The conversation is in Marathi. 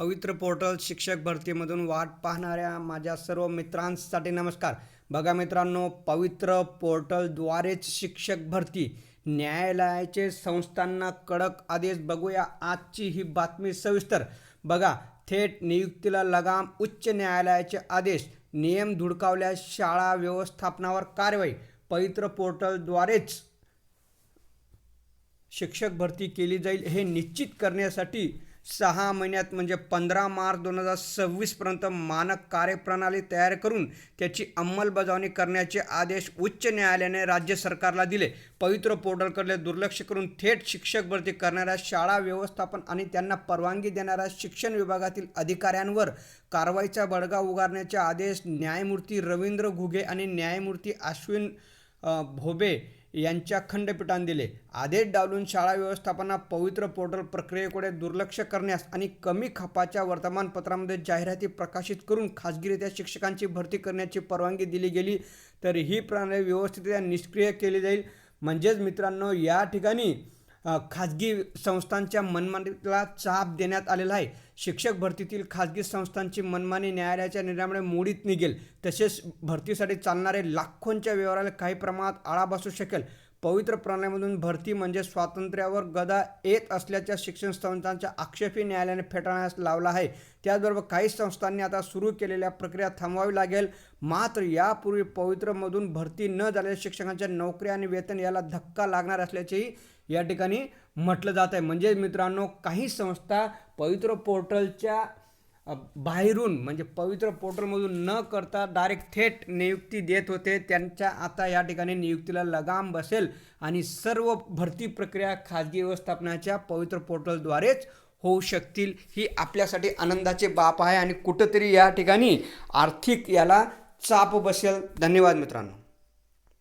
पवित्र पोर्टल शिक्षक भरतीमधून वाट पाहणाऱ्या माझ्या सर्व मित्रांसाठी नमस्कार. बघा मित्रांनो पवित्र पोर्टलद्वारेच शिक्षक भरती. न्यायालयाचे संस्थांना कडक आदेश बघूया. आजची ही बातमी सविस्तर. बघा थेट नियुक्तीला लगाम उच्च न्यायालयाचे आदेश. नियम धुडकावल्यास शाळा व्यवस्थापनावर कारवाई. पवित्र पोर्टलद्वारेच शिक्षक भरती केली जाईल हे निश्चित करण्यासाठी सहा महिन्यात म्हणजे पंधरा मार्च दोन हजार सव्वीसपर्यंत मानक कार्यप्रणाली तयार करून त्याची अंमलबजावणी करण्याचे आदेश उच्च न्यायालयाने राज्य सरकारला दिले. पवित्र पोर्टलकडे दुर्लक्ष करून थेट शिक्षक भरती करणाऱ्या शाळा व्यवस्थापन आणि त्यांना परवानगी देणाऱ्या शिक्षण विभागातील अधिकाऱ्यांवर कारवाईचा बडगा उगारण्याचे आदेश न्यायमूर्ती रवींद्र घुगे आणि न्यायमूर्ती अश्विन भोबे यांच्या खंडपीठाने दिले. आदेश डावलून शाळा व्यवस्थापना पवित्र पोर्टल प्रक्रियेकडे दुर्लक्ष करण्यास आणि कमी खपाच्या वर्तमानपत्रामध्ये जाहिराती प्रकाशित करून खाजगीरित्या शिक्षकांची भरती करण्याची परवानगी दिली गेली तर ही प्रणाली व्यवस्थितरित्या निष्क्रिय केली जाईल. म्हणजेच मित्रांनो या ठिकाणी खाजगी संस्थांच्या मनमानीला चाप देण्यात आलेला आहे. शिक्षक भरतीतील खाजगी संस्थांची मनमानी न्यायालयाच्या निर्णयामुळे मोडीत निघेल. तसेच भरतीसाठी चालणारे लाखोंच्या व्यवहाराला काही प्रमाणात आळा बसू शकेल. पवित्र प्रणालीमधून भरती म्हणजे स्वातंत्र्यावर गदा येत असल्याच्या शिक्षण संस्थांच्या आक्षेपी न्यायालयाने फेटाळण्यास लावला आहे. त्याचबरोबर काही संस्थांनी आता सुरू केलेल्या प्रक्रिया थांबवावी लागेल. मात्र यापूर्वी पवित्रमधून भरती न झालेल्या शिक्षकांच्या नोकरी आणि वेतन याला धक्का लागणार असल्याचेही या ठिकाणी म्हटलं जात आहे. म्हणजे मित्रांनो काही संस्था पवित्र पोर्टलच्या बाहेरून म्हणजे पवित्र पोर्टलमधून न करता डायरेक्ट थेट नियुक्ती देत होते. त्यांच्या आता या ठिकाणी नियुक्तीला लगाम बसेल आणि सर्व भरती प्रक्रिया खाजगी व्यवस्थापनाच्या पवित्र पोर्टलद्वारेच होऊ शकतील. ही आपल्यासाठी आनंदाची बाब आहे आणि कुठंतरी या ठिकाणी आर्थिक याला चाप बसेल. धन्यवाद मित्रांनो.